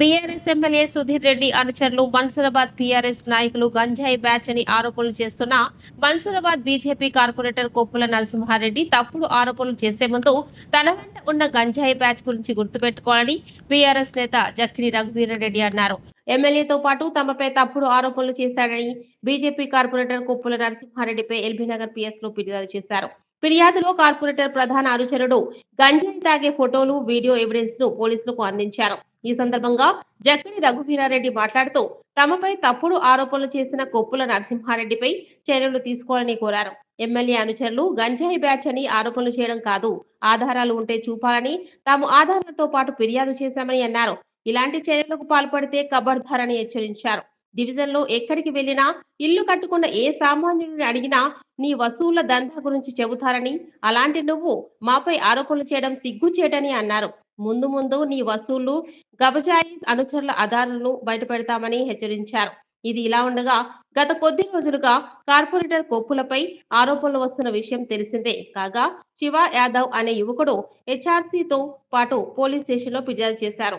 BRS MLA Sudheer Reddy అనుచరులు Mansoorabad BRS నాయకులు గంజాయి బ్యాచ్ అని ఆరోపణలు చేస్తున్న మన్సూరాబాద్ బీజేపీ కార్పొరేటర్ కొప్పుల నరసింహారెడ్డి తప్పుడు ఆరోపణలు చేసే ముందు తన వెంట ఉన్న గంజాయి బ్యాచ్ గురించి గుర్తుపెట్టుకోవాలని బీఆర్ఎస్ నేత జక్కిని రఘువీరారెడ్డి అన్నారు. ఎమ్మెల్యేతో పాటు తమపై తప్పుడు ఆరోపణలు చేశాడని బీజేపీ కార్పొరేటర్ కొప్పుల నరసింహారెడ్డిపై ఎల్బీనగర్ పిఎస్లో ఫిర్యాదు చేశారు. ఫిర్యాదులో కార్పొరేటర్ ప్రధాన అనుచరుడు గంజాయి తాగే ఫోటోలు వీడియో ఎవిడెన్స్ను పోలీసులకు అందించారు. ఈ సందర్భంగా జక్కిని రఘువీరారెడ్డి మాట్లాడుతూ తమపై తప్పుడు ఆరోపణలు చేసిన కొప్పుల నరసింహారెడ్డిపై చర్యలు తీసుకోవాలని కోరారు. ఎమ్మెల్యే అనుచరులు గంజాయి బ్యాచ్ అని ఆరోపణలు చేయడం కాదు ఆధారాలు ఉంటే చూపాలని తాము ఆధారాలతో పాటు ఫిర్యాదు చేశామని అన్నారు. ఇలాంటి చర్యలకు పాల్పడితే కబర్దారని హెచ్చరించారు. డివిజన్లో ఎక్కడికి వెళ్ళినా ఇల్లు కట్టుకున్న ఏ సామాన్యుడిని అడిగినా నీ వసూళ్ళ దందా గురించి చెబుతారని అలాంటి నువ్వు మాపై ఆరోపణలు చేయడం సిగ్గుచేటని అన్నారు. ముందు ముందు నీ వసూళ్ళు గబజాయి అనుచరుల ఆధారాలను బయటపెడతామని హెచ్చరించారు. ఇది ఇలా ఉండగా గత కొద్ది రోజులుగా కార్పొరేటర్ కొప్పులపై ఆరోపణలు వస్తున్న విషయం తెలిసిందే. కాగా శివ యాదవ్ అనే యువకుడు హెచ్ఆర్సీతో పాటు పోలీస్ స్టేషన్లో ఫిర్యాదు చేశారు.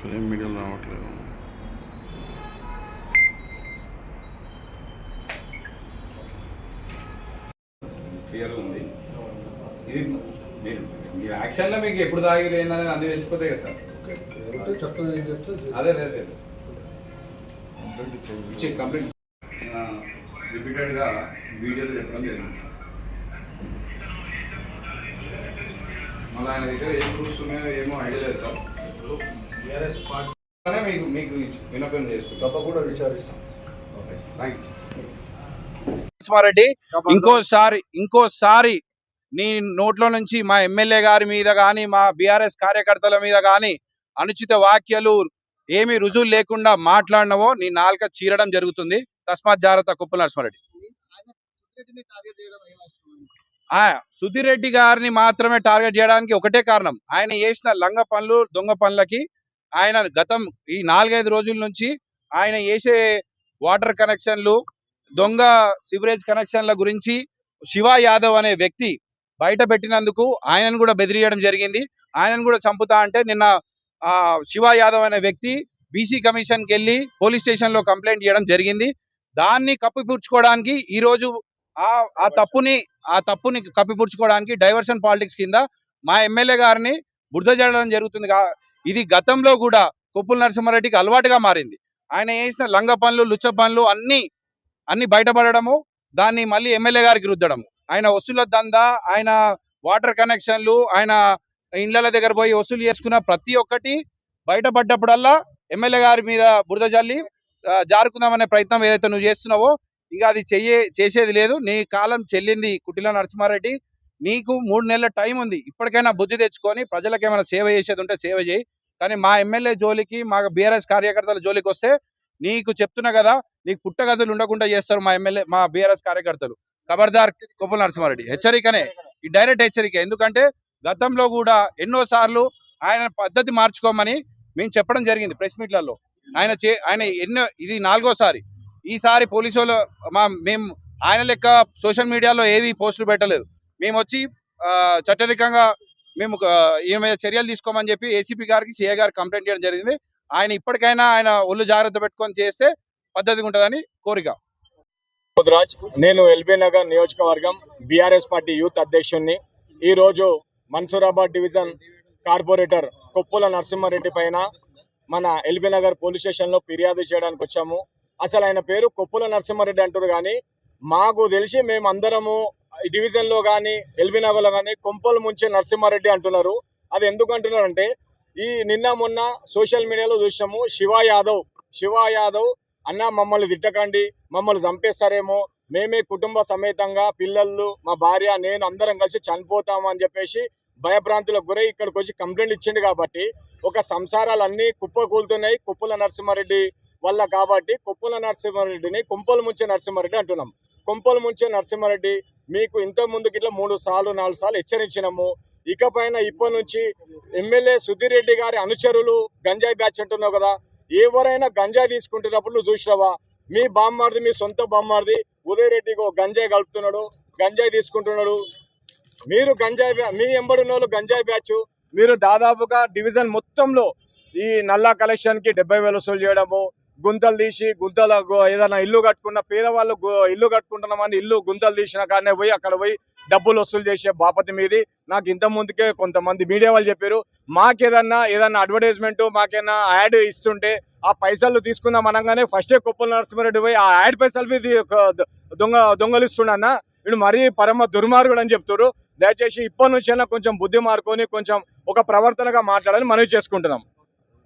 ఫిలిం మీడియాలో రావట్లేదు. క్లియర్ ఉంది. ఇది మీరు మీరు యాక్షన్లో మీకు ఎప్పుడు తాగి ఏందని అన్ని తెలిసిపోతాయి కదా సార్. అది అదే అదే ఇచ్చే కంప్లైంట్ రిపీటెడ్గా వీడియోలో చెప్పడం జరిగింది సార్. మళ్ళీ ఆయన దగ్గర ఏం ప్రూఫ్స్ ఉన్నాయో ఏమో ఐడియా లేదు సార్. టీఆర్ఎస్ పార్టీ మీకు మీకు వినపం చేసుకుంటాం. తప్పకుండా విచారిస్తాం. ఓకే థ్యాంక్స్ నరసింహారెడ్డి ఇంకోసారి ఇంకోసారి నీ నోట్లో నుంచి మా ఎమ్మెల్యే గారి మీద కానీ మా బీఆర్ఎస్ కార్యకర్తల మీద కానీ అనుచిత వ్యాఖ్యలు ఏమీ రుజువు లేకుండా మాట్లాడినవో నీ నాలుక చీరడం జరుగుతుంది. తస్మాత్ జాగ్రత్త కుప్పల నరసింహారెడ్డి. ఆ, సుధీర్ రెడ్డి గారిని మాత్రమే టార్గెట్ చేయడానికి ఒకటే కారణం. ఆయన చేసిన లంగ పనులు దొంగ పనులకి ఆయన గతం ఈ నాలుగైదు రోజుల నుంచి ఆయన వేసే వాటర్ కనెక్షన్లు దొంగ సివరేజ్ కనెక్షన్ల గురించి శివ యాదవ్ అనే వ్యక్తి బయట పెట్టినందుకు ఆయనను కూడా బెదిరియడం జరిగింది. ఆయనను కూడా చంపుతా అంటే నిన్న ఆ శివ యాదవ్ అనే వ్యక్తి బీసీ కమిషన్కి వెళ్ళి పోలీస్ స్టేషన్లో కంప్లైంట్ చేయడం జరిగింది. దాన్ని కప్పిపుచ్చుకోవడానికి ఈ రోజు ఆ ఆ తప్పుని ఆ తప్పుని కప్పిపుచ్చుకోవడానికి డైవర్షన్ పాలిటిక్స్ కింద మా ఎమ్మెల్యే గారిని బురద జరగడం జరుగుతుంది కా- ఇది గతంలో కూడా కొప్పుల నరసింహారెడ్డికి అలవాటుగా మారింది. ఆయన చేసిన లంగ పనులు లుచ్చ పనులు అన్ని అన్ని బయటపడడము దాన్ని మళ్ళీ ఎమ్మెల్యే గారికి రుద్దడము. ఆయన వసూల దందా ఆయన వాటర్ కనెక్షన్లు ఆయన ఇండ్ల దగ్గర పోయి వసూలు చేసుకున్న ప్రతి ఒక్కటి బయటపడ్డప్పుడల్లా ఎమ్మెల్యే గారి మీద బురద జల్లి జారుకుందామనే ప్రయత్నం ఏదైతే నువ్వు చేస్తున్నావో ఇక అది చెయ్యే చేసేది లేదు. నీ కాలం చెల్లింది కుటిల నరసింహారెడ్డి. నీకు మూడు నెలల టైం ఉంది. ఇప్పటికైనా బుద్ధి తెచ్చుకొని ప్రజలకు ఏమైనా సేవ చేసేది ఉంటే సేవ చేయి. కానీ మా ఎమ్మెల్యే జోలికి మా బీఆర్ఎస్ కార్యకర్తల జోలికి వస్తే నీకు చెప్తున్నా కదా నీకు పుట్టగదులు ఉండకుండా చేస్తారు మా ఎమ్మెల్యే మా బీఆర్ఎస్ కార్యకర్తలు. ఖబర్దార్ కొప్పుల నరసింహారెడ్డి హెచ్చరికనే. ఈ డైరెక్ట్ హెచ్చరిక. ఎందుకంటే గతంలో కూడా ఎన్నోసార్లు ఆయన పద్ధతి మార్చుకోమని మేము చెప్పడం జరిగింది ప్రెస్ మీట్లలో. ఆయన చే ఆయన ఎన్నో ఇది నాలుగోసారి. ఈసారి పోలీసు మా మేము ఆయన లెక్క సోషల్ మీడియాలో ఏవి పోస్టులు పెట్టలేదు. మేము వచ్చి చట్టరికంగా మేము ఆ, ఈయన మీద చర్యలు తీసుకోమని చెప్పి ఏసీపీ గారికి సిఏ గారికి కంప్లైంట్ చేయడం జరిగింది. ఆయన ఇప్పటికైనా ఆయన ఒళ్ళు జాగ్రత్త పెట్టుకొని చేస్తే పద్ధతిగా ఉంటుందని కోరిక. రాజ్ నేను ఎల్బీ నగర్ నియోజకవర్గం బీఆర్ఎస్ పార్టీ యూత్ అధ్యక్షుడిని ఈరోజు మన్సూరాబాద్ డివిజన్ కార్పొరేటర్ కొప్పుల నరసింహారెడ్డి పైన మన ఎల్బీ నగర్ పోలీస్ స్టేషన్లో ఫిర్యాదు చేయడానికి వచ్చాము. అసలు ఆయన పేరు కొప్పుల నరసింహారెడ్డి అంటారు కానీ మాకు తెలిసి మేము అందరము డివిజన్లో కానీ ఎల్బీ నగర్లో కానీ కొంపలు ముంచే నరసింహారెడ్డి అంటున్నారు. అది ఎందుకు అంటున్నారంటే ఈ నిన్న మొన్న సోషల్ మీడియాలో చూసాము శివ యాదవ్ శివ యాదవ్ అన్న మమ్మల్ని తిట్టకండి మమ్మల్ని చంపేస్తారేమో. మేమే కుటుంబ సమేతంగా పిల్లలు మా భార్య నేను అందరం కలిసి చనిపోతాము అని చెప్పేసి భయభ్రాంతులకు గురై ఇక్కడికి వచ్చి కంప్లైంట్ ఇచ్చిండు కాబట్టి ఒక సంసారాలన్నీ కుప్పకూలుతున్నాయి కుప్పల నరసింహారెడ్డి వల్ల కాబట్టి కుప్పల నరసింహారెడ్డిని కుంపలు ముంచే నరసింహారెడ్డి అంటున్నాం. కుంపలు ముంచే నరసింహారెడ్డి మీకు ఇంత ముందుకి ఇట్లా మూడు సార్లు నాలుగు సార్లు హెచ్చరించినాము. ఇకపైన ఇప్పటి నుంచి ఎమ్మెల్యే సుధీర్ రెడ్డి గారి అనుచరులు గంజాయి బ్యాచ్ అంటున్నావు కదా ఎవరైనా గంజాయి తీసుకుంటున్నప్పుడు నువ్వు చూసినావా? మీ బామ్మార్ది మీ సొంత బామ్మార్ది ఉదయ్ రెడ్డికి ఒక గంజాయి కలుపుతున్నాడు గంజాయి తీసుకుంటున్నాడు. మీరు గంజాయి మీ ఎంబడిన వాళ్ళు గంజాయి బ్యాచ్. మీరు దాదాపుగా డివిజన్ మొత్తంలో ఈ నల్లా కలెక్షన్కి డెబ్బై వేలు వసూలు చేయడము గుంతలు తీసి గుంతల ఏదైనా ఇల్లు కట్టుకున్న పేదవాళ్ళు ఇల్లు కట్టుకుంటున్నామని ఇల్లు గుంతలు తీసిన కానీ పోయి అక్కడ పోయి డబ్బులు వసూలు చేసే బాపతి మీది. నాకు ఇంత ముందుకే కొంతమంది మీడియా వాళ్ళు చెప్పారు. మాకేదన్నా ఏదన్నా అడ్వర్టైజ్మెంట్ మాకేదన్నా యాడ్ ఇస్తుంటే ఆ పైసలు తీసుకుందాం అనగానే ఫస్టే కుప్పల నరసింహారెడ్డి పోయి ఆ యాడ్ పైసలు మీద దొంగ దొంగలిస్తున్నా వీడు మరీ పరమ దుర్మార్గుడు అని చెప్తారు దయచేసి ఇప్పటి నుంచైనా కొంచెం బుద్ధి మార్కొని కొంచెం ఒక ప్రవర్తనగా మాట్లాడాలని మనవి చేసుకుంటున్నాం.